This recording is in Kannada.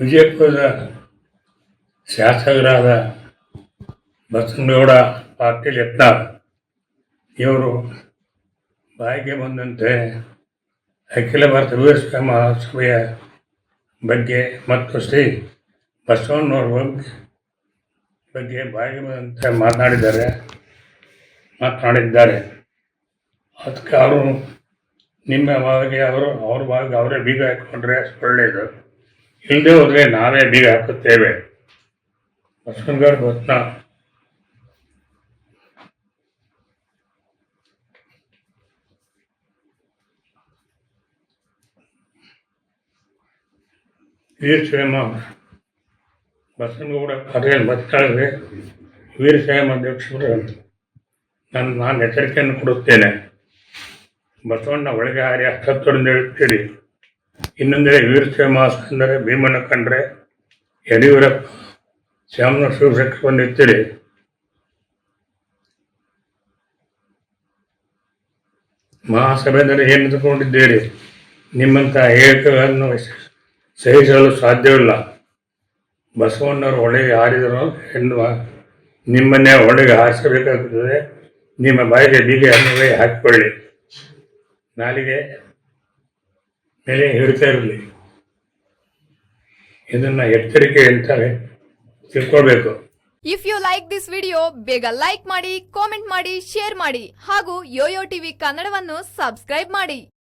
ವಿಜಯಪುರದ ಶಾಸಕರಾದ ಬಸನಗೌಡ ಪಾಟೀಲ್ ಯತ್ನಾಳ್ ಇವರು ಬಾಯಿಗೆ ಬಂದಂತೆ ಅಖಿಲ ಭಾರತ ವಿಶ್ವ ಮಹಾಸಭೆಯ ಬಗ್ಗೆ ಮತ್ತು ಶ್ರೀ ಬಸವಣ್ಣವ್ರ ಬಗ್ಗೆ ಬಗ್ಗೆ ಬಾಯಿಗೆ ಬಂದಂತೆ ಮಾತನಾಡಿದ್ದಾರೆ ಮಾತನಾಡಿದ್ದಾರೆ. ಅದಕ್ಕೆ ಅವರು ನಿಮ್ಮ ಬಾವಿಗೆ ಅವರು, ಅವ್ರ ಬಾವಿಗೆ ಅವರೇ ಬೀಗ ಹಾಕ್ಕೊಂಡ್ರೆ ಒಳ್ಳೆಯದು. ಇಲ್ಲದೆ ಹೋದರೆ ನಾವೇ ಬೀಗ ಹಾಕುತ್ತೇವೆ. ಬತ್ನ ವೀರಶೈವ ಬಸವನಗೌಡ ಪಾಟೀಲ್ ಬತ್ತಾಳಿಗೆ ವೀರಶೈವ ಅಧ್ಯಕ್ಷರು ನಾನು ನಾನು ಎಚ್ಚರಿಕೆಯನ್ನು ಕೊಡುತ್ತೇನೆ. ಬಸವಣ್ಣ ಒಳಗೆ ಹಾರಿ ಹತ್ತೊಂದು ಹೇಳ್ತೀರಿ. ಇನ್ನೊಂದೆಡೆ ವೀರಶೈವ ಮಾಸ ಅಂದರೆ ಭೀಮನ ಕಂಡ್ರೆ ಯಡಿಯೂರಪ್ಪ, ಶ್ಯಾಮನ ಶಿವಶಕ್ತಿ ಬಂದಿರ್ತೀರಿ ಮಹಾಸಭೆಯಲ್ಲಿ ಏನು ನಿಂತುಕೊಂಡಿದ್ದೀರಿ ನಿಮ್ಮಂತಹ ಹೇಳಿಕೆಗಳನ್ನು ಸಹಿಸಲು ಸಾಧ್ಯವಿಲ್ಲ. ಬಸವಣ್ಣವರು ಒಳಗೆ ಹಾರಿದರು ಎನ್ನುವ ನಿಮ್ಮನ್ನೇ ಒಳಗೆ ಹಾರಿಸಬೇಕಾಗುತ್ತದೆ. ನಿಮ್ಮ ಬಾಯಿಗೆ ಬೀಗೆ ಅನ್ನವೇ ಹಾಕಿಕೊಳ್ಳಿ. ನಾಲಿಗೆ ಮೇಲೆ ಹಿಡಿತಾ ಇರಲಿಲ್ಲ ಇದನ್ನ ಎಚ್ಚರಿಕೆ ಹೇಳ್ತಾರೆ ತಿಳ್ಕೊಳ್ಬೇಕು. If you like this video ಬೇಗ ಲೈಕ್ ಮಾಡಿ ಕಾಮೆಂಟ್ ಮಾಡಿ ಶೇರ್ ಮಾಡಿ ಹಾಗೂ ಯೋಯೋ ಟಿವಿ ಕನ್ನಡವನ್ನು ಸಬ್ಸ್ಕ್ರೈಬ್ ಮಾಡಿ.